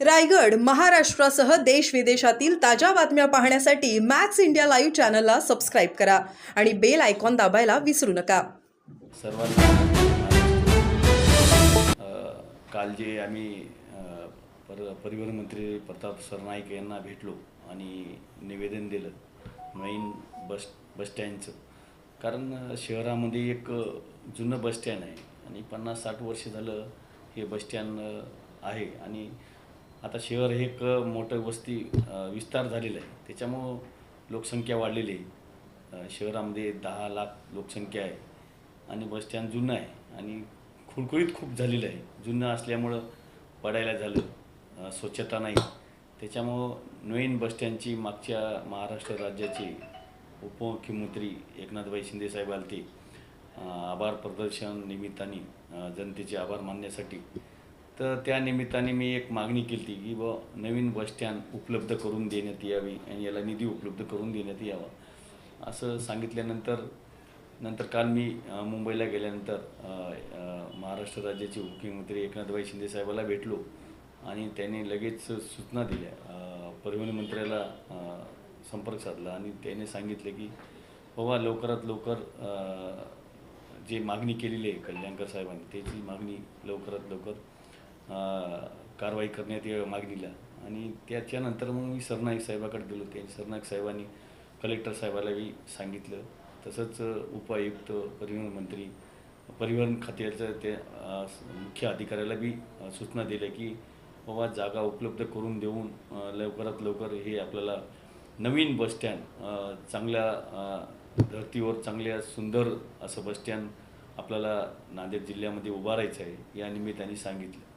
रायगड महाराष्ट्रासह देश विदेशातील ताज्या बातम्या पाहण्यासाठी मॅक्स इंडिया लाईव्ह चॅनलला सबस्क्राईब करा आणि बेल आयकॉन दाबायला विसरू नका. सर्वांना काल जे आम्ही पर परिवहन मंत्री प्रताप सरनाईक यांना भेटलो आणि निवेदन दिलं नवीन बस बसस्टँडचं कारण शहरामध्ये एक जुनं बसस्टँड आहे आणि पन्नास साठ वर्ष झालं हे बसस्टँड आहे. आणि आता शहर हे एक मोठं वस्ती विस्तार झालेलं आहे. त्याच्यामुळं लोकसंख्या वाढलेली आहे. शहरामध्ये दहा लाख लोकसंख्या आहे आणि बस स्टँड जुनं आहे आणि खुळखुळीत खूप झालेलं आहे. जुनं असल्यामुळं पडायला झालं स्वच्छता नाही. त्याच्यामुळं नवीन बसस्टँडची मागच्या महाराष्ट्र राज्याचे उपमुख्यमंत्री एकनाथभाई शिंदेसाहेब आलते. ते आभार प्रदर्शन निमित्ताने जनतेचे आभार मानण्यासाठी. तर त्या निमित्ताने मी एक मागणी केली होती की ब नवीन बस स्टँड उपलब्ध करून देण्यात यावी आणि याला निधी उपलब्ध करून देण्यात यावा. असं सांगितल्यानंतर नंतर काल मी मुंबईला गेल्यानंतर महाराष्ट्र राज्याचे मुख्यमंत्री एकनाथभाई शिंदे साहेबाला भेटलो आणि त्यांनी लगेच सूचना दिल्या. परिवहन मंत्र्याला संपर्क साधला आणि त्याने सांगितले की बाबा लवकरात लवकर जे मागणी केलेली आहे कल्याणकर साहेबांनी त्याची मागणी लवकरात लवकर कारवाई करण्यात यावी मागणीला. आणि त्याच्यानंतर मग मी सरनाईक साहेबाकडे गेलो. ते सरनाईक साहेबांनी कलेक्टर साहेबालाही सांगितलं. तसंच उपायुक्त परिवहन मंत्री परिवहन खात्याचं ते मुख्य अधिकाऱ्याला बी सूचना दिल्या की बाबा जागा उपलब्ध करून देऊन लवकरात लवकर हे आपल्याला नवीन बसस्टँड चांगल्या धर्तीवर चांगल्या सुंदर असं बसस्टँड आपल्याला नांदेड जिल्ह्यामध्ये उभारायचं आहे. या निमित्ताने सांगितलं.